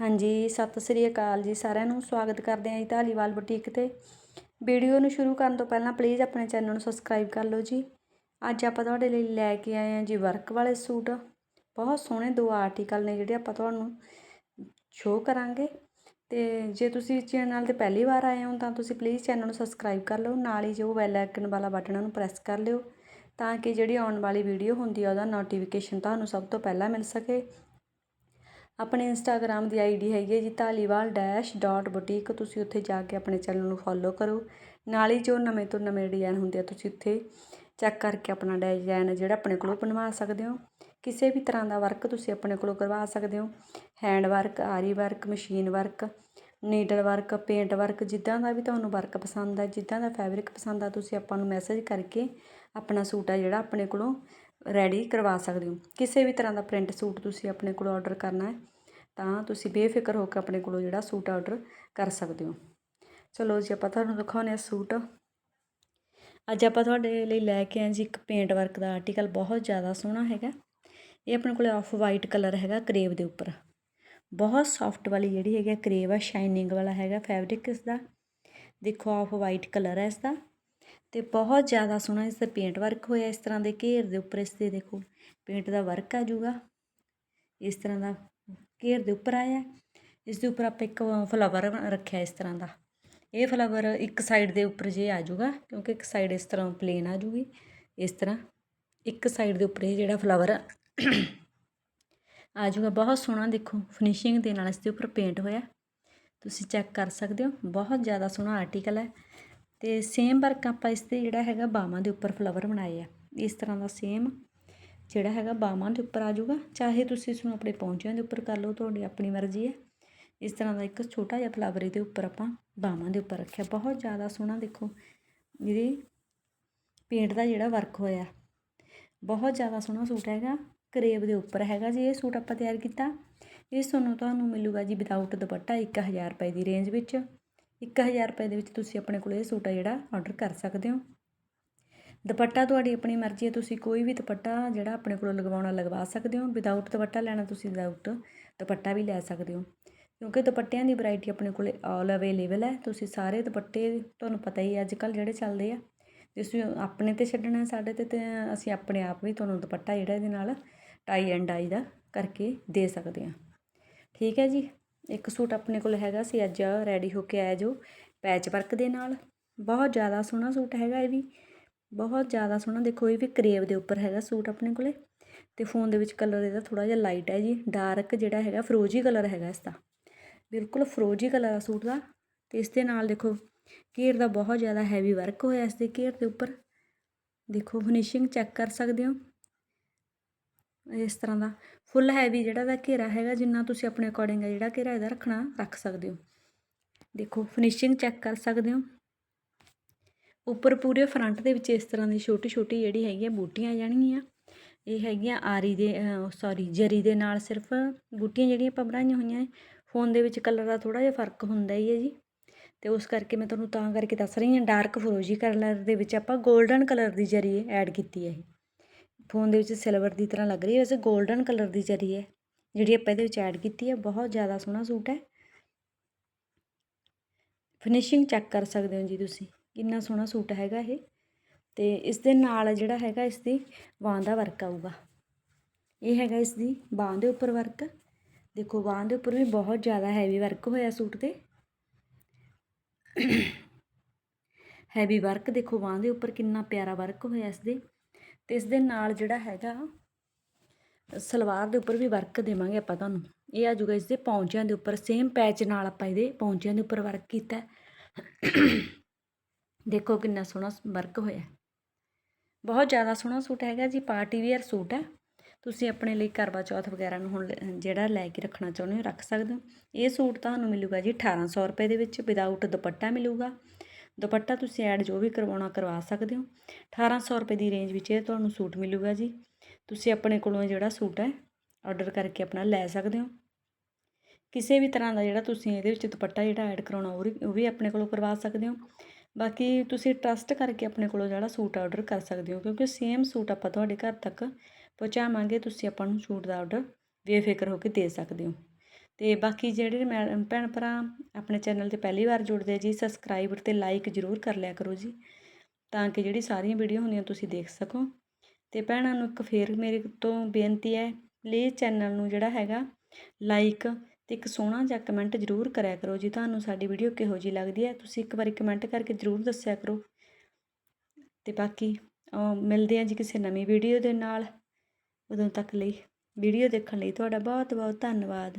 ਹਾਂਜੀ, ਸਤਿ ਸ੍ਰੀ ਅਕਾਲ ਜੀ ਸਾਰਿਆਂ ਨੂੰ, ਸਵਾਗਤ ਕਰਦੇ ਹਾਂ ਜੀ ਢਾਲੀਵਾਲ ਬੁਟੀਕ ਤੇ। ਵੀਡੀਓ ਨੂੰ ਸ਼ੁਰੂ ਕਰਨ ਤੋਂ ਪਹਿਲਾਂ ਪਲੀਜ਼ ਆਪਣੇ ਚੈਨਲ ਨੂੰ ਸਬਸਕ੍ਰਾਈਬ ਕਰ ਲਓ ਜੀ। ਅੱਜ ਆਪਾਂ ਤੁਹਾਡੇ ਲਈ ਲੈ ਕੇ ਆਏ ਹਾਂ ਜੀ ਵਰਕ ਵਾਲੇ ਸੂਟ। ਬਹੁਤ ਸੋਹਣੇ ਦੋ ਆਰਟੀਕਲ ਨੇ ਜਿਹੜੇ ਆਪਾਂ ਤੁਹਾਨੂੰ ਸ਼ੋਅ ਕਰਾਂਗੇ। ਤੇ ਜੇ ਤੁਸੀਂ ਚੈਨਲ ਤੇ ਪਹਿਲੀ ਵਾਰ ਆਏ ਹੋ ਤਾਂ ਤੁਸੀਂ ਪਲੀਜ਼ ਚੈਨਲ ਨੂੰ ਸਬਸਕ੍ਰਾਈਬ ਕਰ ਲਓ, ਨਾਲ ਹੀ ਜੋ ਬੈਲ ਆਈਕਨ ਵਾਲਾ ਬਟਨ ਨੂੰ ਪ੍ਰੈਸ ਕਰ ਲਿਓ, ਤਾਂ ਕਿ ਜਿਹੜੀ ਆਉਣ ਵਾਲੀ ਵੀਡੀਓ ਹੁੰਦੀ ਆ ਉਹਦਾ ਨੋਟੀਫਿਕੇਸ਼ਨ ਤੁਹਾਨੂੰ ਸਭ ਤੋਂ ਪਹਿਲਾਂ ਮਿਲ ਸਕੇ। ਆਪਣੇ ਇੰਸਟਾਗ੍ਰਾਮ ਦੀ ਆਈਡੀ ਹੈਗੀ ਹੈ ਜੀ ਧਾਲੀਵਾਲ ਡੈਸ਼ ਡਾਟ ਬੁਟੀਕ ਤੁਸੀਂ ਉੱਥੇ ਜਾ ਕੇ ਆਪਣੇ ਚੈਨਲ ਨੂੰ ਫੋਲੋ ਕਰੋ। ਨਾਲ ਹੀ ਜੋ ਨਵੇਂ ਤੋਂ ਨਵੇਂ ਡਿਜ਼ਾਈਨ ਹੁੰਦੇ ਆ, ਤੁਸੀਂ ਉੱਥੇ ਚੈੱਕ ਕਰਕੇ ਆਪਣਾ ਡਿਜ਼ਾਈਨ ਜਿਹੜਾ ਆਪਣੇ ਕੋਲੋਂ ਬਣਵਾ ਸਕਦੇ ਹੋ। ਕਿਸੇ ਵੀ ਤਰ੍ਹਾਂ ਦਾ ਵਰਕ ਤੁਸੀਂ ਆਪਣੇ ਕੋਲੋਂ ਕਰਵਾ ਸਕਦੇ ਹੋ। Hand work aari work machine work needle work paint work ਜਿੱਦਾਂ ਦਾ ਵੀ ਤੁਹਾਨੂੰ ਵਰਕ ਪਸੰਦ ਹੈ ਜਿੱਦਾਂ ਦਾ ਫੈਬਰਿਕ ਪਸੰਦ ਆ, ਤੁਸੀਂ ਆਪਾਂ ਨੂੰ ਮੈਸੇਜ ਕਰਕੇ ਆਪਣਾ ਸੂਟ ਆ ਜਿਹੜਾ ਆਪਣੇ ਕੋਲੋਂ ਰੈਡੀ ਕਰਵਾ ਸਕਦੇ ਹੋ। ਕਿਸੇ ਵੀ ਤਰ੍ਹਾਂ ਦਾ ਪ੍ਰਿੰਟ ਸੂਟ ਤੁਸੀਂ ਆਪਣੇ ਕੋਲੋਂ ਆਰਡਰ ਕਰਨਾ ਹੈ, ਤਾਂ ਤੁਸੀਂ ਬੇਫਿਕਰ ਹੋ ਕੇ ਆਪਣੇ ਕੋਲੋਂ ਜਿਹੜਾ ਸੂਟ ਆਰਡਰ ਕਰ ਸਕਦੇ ਹੋ। ਚਲੋ ਜੀ, ਆਪਾਂ ਤੁਹਾਨੂੰ ਦਿਖਾਉਂਦੇ ਆ ਸੂਟ ਅੱਜ ਆਪਾਂ ਤੁਹਾਡੇ ਲਈ ਲੈ ਕੇ ਆਏ ਜੀ ਇੱਕ ਪੇਂਟ ਵਰਕ ਦਾ ਆਰਟੀਕਲ ਬਹੁਤ ਜ਼ਿਆਦਾ ਸੋਹਣਾ ਹੈਗਾ। ਇਹ ਆਪਣੇ ਕੋਲੇ ਆਫ ਵਾਈਟ ਕਲਰ ਹੈਗਾ ਕਰੇਵ ਦੇ ਉੱਪਰ। ਬਹੁਤ ਸੌਫਟ ਵਾਲੀ ਜਿਹੜੀ ਹੈਗੀ ਕਰੇਵ ਆ ਸ਼ਾਈਨਿੰਗ ਵਾਲਾ ਹੈਗਾ ਫੈਬਰਿਕ ਇਸ ਦਾ ਦੇਖੋ ਆਫ ਵਾਈਟ ਕਲਰ ਹੈ ਇਸ ਦਾ ਤੇ ਬਹੁਤ ਜ਼ਿਆਦਾ ਸੋਹਣਾ ਇਸ ਦਾ ਪੇਂਟ ਵਰਕ ਹੋਇਆ ਇਸ ਤਰ੍ਹਾਂ ਦੇ ਘੇਰ ਦੇ ਉੱਪਰ ਇਸ ਦੇ ਦੇਖੋ ਪੇਂਟ ਦਾ ਵਰਕ ਆ ਜੂਗਾ। ਇਸ ਤਰ੍ਹਾਂ ਦਾ ਘੇਰ ਦੇ ਉੱਪਰ ਆਇਆ। ਇਸ ਦੇ ਉੱਪਰ ਆਪਾਂ ਇੱਕ ਫਲਾਵਰ ਰੱਖਿਆ ਇਸ ਤਰ੍ਹਾਂ ਦਾ। ਇਹ ਫਲਾਵਰ ਇੱਕ ਸਾਈਡ ਦੇ ਉੱਪਰ ਜੇ ਆ ਜੂਗਾ, ਕਿਉਂਕਿ ਇੱਕ ਸਾਈਡ ਇਸ ਤਰ੍ਹਾਂ ਪਲੇਨ ਆ ਜੂਗੀ, ਇਸ ਤਰ੍ਹਾਂ। ਇੱਕ ਸਾਈਡ ਦੇ ਉੱਪਰ ਇਹ ਜਿਹੜਾ ਫਲਾਵਰ ਆ ਜੂਗਾ। ਬਹੁਤ ਸੋਹਣਾ ਦੇਖੋ ਫਿਨਿਸ਼ਿੰਗ ਦੇ ਨਾਲ ਇਸ ਦੇ ਉੱਪਰ ਪੇਂਟ ਹੋਇਆ। ਤੁਸੀਂ ਚੈੱਕ ਕਰ ਸਕਦੇ ਹੋ, ਬਹੁਤ ਜ਼ਿਆਦਾ ਸੋਹਣਾ ਆਰਟੀਕਲ ਹੈ। ਤੇ ਸੇਮ ਵਰਕ ਆਪਾਂ ਇਸ ਤੇ ਜਿਹੜਾ ਹੈਗਾ ਬਾਹਾਂ ਦੇ ਉੱਪਰ ਫਲਾਵਰ ਬਣਾਏ ਆ। ਇਸ ਤਰ੍ਹਾਂ ਦਾ ਸੇਮ ਜਿਹੜਾ ਹੈਗਾ ਬਾਹਾਂ ਦੇ ਉੱਪਰ ਆ ਜਾਊਗਾ। ਚਾਹੇ ਤੁਸੀਂ ਇਸ ਨੂੰ ਆਪਣੇ ਪੌਂਚਿਆਂ ਦੇ ਉੱਪਰ ਕਰ ਲਓ, ਤੁਹਾਡੀ ਆਪਣੀ ਮਰਜ਼ੀ ਹੈ। ਇਸ ਤਰ੍ਹਾਂ ਦਾ ਇੱਕ ਛੋਟਾ ਜਿਹਾ ਫਲਾਵਰ ਇਹਦੇ ਉੱਪਰ ਆਪਾਂ ਬਾਹਾਂ ਦੇ ਉੱਪਰ ਰੱਖਿਆ। ਬਹੁਤ ਜ਼ਿਆਦਾ ਸੋਹਣਾ ਦੇਖੋ, ਇਹਦੇ ਪੇਂਟ ਦਾ ਜਿਹੜਾ ਵਰਕ ਹੋਇਆ। ਬਹੁਤ ਜ਼ਿਆਦਾ ਸੋਹਣਾ ਸੂਟ ਹੈਗਾ। ਕਰੇਬ ਦੇ ਉੱਪਰ ਹੈਗਾ ਜੀ ਇਹ ਸੂਟ ਆਪਾਂ ਤਿਆਰ ਕੀਤਾ। ਇਹ ਤੁਹਾਨੂੰ ਤੁਹਾਨੂੰ ਮਿਲੂਗਾ ਜੀ ਵਿਦਆਊਟ ਦੁਪੱਟਾ 1000 ਰੁਪਏ ਦੀ ਰੇਂਜ ਵਿੱਚ। 1000 ਰੁਪਏ ਦੇ ਵਿੱਚ ਤੁਸੀਂ ਆਪਣੇ ਕੋਲ ਇਹ ਸੂਟ ਆ ਜਿਹੜਾ ਆਰਡਰ ਕਰ ਸਕਦੇ ਹੋ। ਦੁਪੱਟਾ ਤੁਹਾਡੀ ਆਪਣੀ ਮਰਜ਼ੀ ਹੈ, ਤੁਸੀਂ ਕੋਈ ਵੀ ਦੁਪੱਟਾ ਜਿਹੜਾ ਆਪਣੇ ਕੋਲ ਲਗਵਾਉਣਾ ਲਗਵਾ ਸਕਦੇ ਹੋ। ਵਿਦਆਊਟ ਦੁਪੱਟਾ ਲੈਣਾ ਤੁਸੀਂ ਵਿਦਆਊਟ ਦੁਪੱਟਾ ਵੀ ਲੈ ਸਕਦੇ ਹੋ। ਕਿਉਂਕਿ ਦੁਪੱਟਿਆਂ ਦੀ ਵੈਰਾਈਟੀ ਆਪਣੇ ਕੋਲ ਆਲ ਅਵੇਲੇਬਲ ਹੈ। ਤੁਸੀਂ ਸਾਰੇ ਦੁਪੱਟੇ ਤੁਹਾਨੂੰ ਪਤਾ ਹੀ ਅੱਜ ਕੱਲ ਜਿਹੜੇ ਚੱਲਦੇ ਆ। ਤੁਸੀਂ ਆਪਣੇ ਤੇ ਛੱਡਣਾ ਸਾਡੇ ਤੇ ਤੇ ਅਸੀਂ ਆਪਣੇ ਆਪ ਵੀ ਤੁਹਾਨੂੰ ਦੁਪੱਟਾ ਜਿਹੜਾ ਇਹਦੇ ਨਾਲ ਟਾਈ ਐਂਡ ਡਾਈ ਦਾ ਕਰਕੇ ਦੇ ਸਕਦੇ ਹਾਂ। ਠੀਕ ਹੈ ਜੀ। ਇੱਕ ਸੂਟ ਆਪਣੇ ਕੋਲ ਹੈਗਾ ਸੀ, ਅੱਜ ਰੈਡੀ ਹੋ ਕੇ ਆਇਆ ਜੋ ਪੈਚ ਵਰਕ ਦੇ ਨਾਲ। ਬਹੁਤ ਜ਼ਿਆਦਾ ਸੋਹਣਾ ਸੂਟ ਹੈਗਾ ਇਹ ਵੀ। ਬਹੁਤ ਜ਼ਿਆਦਾ ਸੋਹਣਾ, ਦੇਖੋ ਇਹ ਵੀ ਕਰੇਵ ਦੇ ਉੱਪਰ ਹੈਗਾ ਸੂਟ ਆਪਣੇ ਕੋਲੇ। ਤੇ ਫੋਨ ਦੇ ਵਿੱਚ ਕਲਰ ਇਹਦਾ ਥੋੜਾ ਜਿਹਾ ਲਾਈਟ ਹੈ ਜੀ ਡਾਰਕ ਜਿਹੜਾ ਹੈਗਾ ਫਰੋਜੀ ਕਲਰ ਹੈਗਾ ਇਸ ਦਾ। ਬਿਲਕੁਲ ਫਰੋਜੀ ਕਲਰ ਦਾ ਸੂਟ ਦਾ। ਤੇ ਇਸ ਦੇ ਨਾਲ ਦੇਖੋ ਘੇਰ ਦਾ ਬਹੁਤ ਜ਼ਿਆਦਾ ਹੈਵੀ ਵਰਕ ਹੋਇਆ ਇਸ ਦੇ ਘੇਰ ਦੇ ਉੱਪਰ। ਦੇਖੋ ਫਿਨਿਸ਼ਿੰਗ ਚੈੱਕ ਕਰ ਸਕਦੇ ਹੋ। ਇਸ ਤਰ੍ਹਾਂ ਦਾ ਫੁੱਲ ਹੈਵੀ ਜਿਹੜਾ ਦਾ ਘੇਰਾ ਹੈਗਾ, ਜਿੰਨਾ ਤੁਸੀਂ ਆਪਣੇ ਅਕੋਰਡਿੰਗ ਜਿਹੜਾ ਘੇਰਾ ਇਹਦਾ ਰੱਖਣਾ, ਰੱਖ ਸਕਦੇ ਹੋ। ਦੇਖੋ ਫਿਨਿਸ਼ਿੰਗ ਚੈੱਕ ਕਰ ਸਕਦੇ ਹੋ। ਉੱਪਰ ਪੂਰੇ ਫਰੰਟ ਦੇ ਵਿੱਚ ਇਸ ਤਰ੍ਹਾਂ ਦੀ ਛੋਟੀ ਛੋਟੀ ਜਿਹੜੀ ਹੈਗੀ ਆ, ਬੂਟੀਆਂ ਜਾਣਗੀਆਂ। ਇਹ ਹੈਗੀਆਂ ਆਰੀ ਦੇ ਸੌਰੀ ਜਰੀ ਦੇ ਨਾਲ ਸਿਰਫ ਬੂਟੀਆਂ ਜਿਹੜੀਆਂ ਆਪਾਂ ਬਣਾਈਆਂ ਹੋਈਆਂ ਫੋਨ ਦੇ ਵਿੱਚ ਕਲਰ ਦਾ ਥੋੜਾ ਜਿਹਾ ਫ਼ਰਕ ਹੁੰਦਾ ਹੀ ਹੈ ਜੀ। ਤੇ ਉਸ ਕਰਕੇ ਮੈਂ ਤੁਹਾਨੂੰ ਤਾਂ ਕਰਕੇ ਦੱਸ ਰਹੀ ਹਾਂ ਡਾਰਕ ਫਰੋਜੀ ਕਲਰ ਦੇ ਵਿੱਚ ਆਪਾਂ 골ਡਨ ਕਲਰ ਦੀ ਜਰੀ ਐਡ ਕੀਤੀ ਹੈ ਇਹ। ਫੋਨ ਦੇ ਵਿੱਚ ਸਿਲਵਰ ਦੀ ਤਰ੍ਹਾਂ ਲੱਗ ਰਹੀ ਹੈ। ਵੈਸੇ 골ਡਨ ਕਲਰ ਦੀ ਜਰੀ ਹੈ। ਜਿਹੜੀ ਆਪਾਂ ਇਹਦੇ ਵਿੱਚ ਐਡ ਕੀਤੀ ਹੈ, ਬਹੁਤ ਜ਼ਿਆਦਾ ਸੋਹਣਾ ਸੂਟ ਹੈ। ਫਿਨਿਸ਼ਿੰਗ ਚੈੱਕ ਕਰ ਸਕਦੇ ਹੋ ਜੀ ਤੁਸੀਂ। ਕਿੰਨਾ ਸੋਹਣਾ ਸੂਟ ਹੈਗਾ ਇਹ। ਤੇ ਇਸ ਦੇ ਨਾਲ ਜਿਹੜਾ ਹੈਗਾ, ਇਸ ਦੀ ਬਾਂਹ ਦਾ ਵਰਕ ਆਊਗਾ। ਇਹ ਹੈਗਾ ਇਸ ਦੀ ਬਾਂਹ ਦੇ ਉੱਪਰ ਵਰਕ ਦੇਖੋ, ਬਾਂਹ ਦੇ ਉੱਪਰ ਵੀ ਬਹੁਤ ਜ਼ਿਆਦਾ ਹੈਵੀ ਵਰਕ ਹੋਇਆ ਸੂਟ ਤੇ। ਹੈਵੀ ਵਰਕ ਦੇਖੋ, ਬਾਂਹ ਦੇ ਉੱਪਰ ਕਿੰਨਾ ਪਿਆਰਾ ਵਰਕ ਹੋਇਆ ਇਸ ਦੇ। ਤੇ ਇਸ ਦੇ ਨਾਲ ਜਿਹੜਾ ਹੈਗਾ, ਸਲਵਾਰ ਦੇ ਉੱਪਰ ਵੀ ਵਰਕ ਦੇਵਾਂਗੇ ਆਪਾਂ ਤੁਹਾਨੂੰ। ਇਹ ਆ ਜੂਗਾ ਇਸ ਦੇ ਪੌਂਚਿਆਂ ਦੇ ਉੱਪਰ ਸੇਮ ਪੈਚ ਨਾਲ ਆਪਾਂ ਇਹਦੇ ਪੌਂਚਿਆਂ ਦੇ ਉੱਪਰ ਵਰਕ ਕੀਤਾ ਦੇਖੋ ਕਿੰਨਾ ਸੋਹਣਾ ਵਰਕ ਹੋਇਆ। ਬਹੁਤ ਜ਼ਿਆਦਾ ਸੋਹਣਾ ਸੂਟ ਹੈਗਾ ਜੀ ਪਾਰਟੀ ਵੇਅਰ ਸੂਟ ਹੈ। ਤੁਸੀਂ ਆਪਣੇ ਲਈ ਕਰਵਾ ਚੌਥ ਵਗੈਰਾ ਨੂੰ ਹੁਣ ਜਿਹੜਾ ਲੈ ਕੇ ਰੱਖਣਾ ਚਾਹੁੰਦੇ ਹੋ, ਰੱਖ ਸਕਦੇ ਹੋ। ਇਹ ਸੂਟ ਤੁਹਾਨੂੰ ਮਿਲੂਗਾ ਜੀ 1800 ਰੁਪਏ ਦੇ ਵਿੱਚ ਵਿਦਆਊਟ ਦੁਪੱਟਾ ਮਿਲੂਗਾ। ਦੁਪੱਟਾ ਤੁਸੀਂ ਐਡ ਜੋ ਵੀ ਕਰਵਾਉਣਾ ਕਰਵਾ ਸਕਦੇ ਹੋ। 1800 ਰੁਪਏ ਦੀ ਰੇਂਜ ਵਿੱਚ ਇਹ ਤੁਹਾਨੂੰ ਸੂਟ ਮਿਲੂਗਾ ਜੀ। ਤੁਸੀਂ ਆਪਣੇ ਕੋਲੋਂ ਜਿਹੜਾ ਸੂਟ ਹੈ ਆਰਡਰ ਕਰਕੇ ਆਪਣਾ ਲੈ ਸਕਦੇ ਹੋ। ਕਿਸੇ ਵੀ ਤਰ੍ਹਾਂ ਦਾ ਜਿਹੜਾ ਤੁਸੀਂ ਇਹਦੇ ਵਿੱਚ ਦੁਪੱਟਾ ਜਿਹੜਾ ਐਡ ਕਰਾਉਣਾ, ਉਹ ਵੀ ਆਪਣੇ ਕੋਲੋਂ ਕਰਵਾ ਸਕਦੇ ਹੋ। ਬਾਕੀ ਤੁਸੀਂ ਟਰਸਟ ਕਰਕੇ ਆਪਣੇ ਕੋਲੋਂ ਜਿਹੜਾ ਸੂਟ ਆਰਡਰ ਕਰ ਸਕਦੇ ਹੋ, ਕਿਉਂਕਿ ਸੇਮ ਸੂਟ ਆਪਾਂ ਤੁਹਾਡੇ ਘਰ ਤੱਕ ਪਹੁੰਚਾਵਾਂਗੇ, ਤੁਸੀਂ ਆਪਾਂ ਨੂੰ ਸੂਟ ਦਾ ਆਰਡਰ ਬੇਫਿਕਰ ਹੋ ਕੇ ਦੇ ਸਕਦੇ ਹੋ। ਅਤੇ ਬਾਕੀ ਜਿਹੜੇ ਮੈਂ, ਭੈਣ ਭਰਾ ਆਪਣੇ ਚੈਨਲ ਤੇ ਪਹਿਲੀ ਵਾਰ ਜੁੜਦੇ ਜੀ ਸਬਸਕ੍ਰਾਈਬ ਅਤੇ ਲਾਈਕ ਜ਼ਰੂਰ ਕਰ ਲਿਆ ਕਰੋ ਜੀ, ਤਾਂ ਕਿ ਜਿਹੜੀ ਸਾਰੀਆਂ ਵੀਡੀਓ ਹੁੰਦੀਆਂ ਤੁਸੀਂ ਦੇਖ ਸਕੋ। ਅਤੇ ਭੈਣਾਂ ਨੂੰ ਇੱਕ ਫੇਰ ਮੇਰੇ ਤੋਂ ਬੇਨਤੀ ਹੈ ਪਲੀਜ਼ ਚੈਨਲ ਨੂੰ ਜਿਹੜਾ ਹੈਗਾ ਲਾਈਕ ਤੇ ਇੱਕ ਸੋਹਣਾ ਜਿਹਾ ਕਮੈਂਟ ਜ਼ਰੂਰ ਕਰਿਆ ਕਰੋ ਜੀ, ਤੁਹਾਨੂੰ ਸਾਡੀ ਵੀਡੀਓ ਕਿਹੋ ਜੀ ਲੱਗਦੀ ਹੈ, ਤੁਸੀਂ ਇੱਕ ਵਾਰੀ ਕਮੈਂਟ ਕਰਕੇ ਜ਼ਰੂਰ ਦੱਸਿਆ ਕਰੋ। ਤੇ ਬਾਕੀ ਮਿਲਦੇ ਹਾਂ ਜੀ ਕਿਸੇ ਨਵੀਂ ਵੀਡੀਓ ਦੇ ਨਾਲ, ਉਦੋਂ ਤੱਕ ਲਈ ਵੀਡੀਓ ਦੇਖਣ ਲਈ ਤੁਹਾਡਾ ਬਹੁਤ ਬਹੁਤ ਧੰਨਵਾਦ।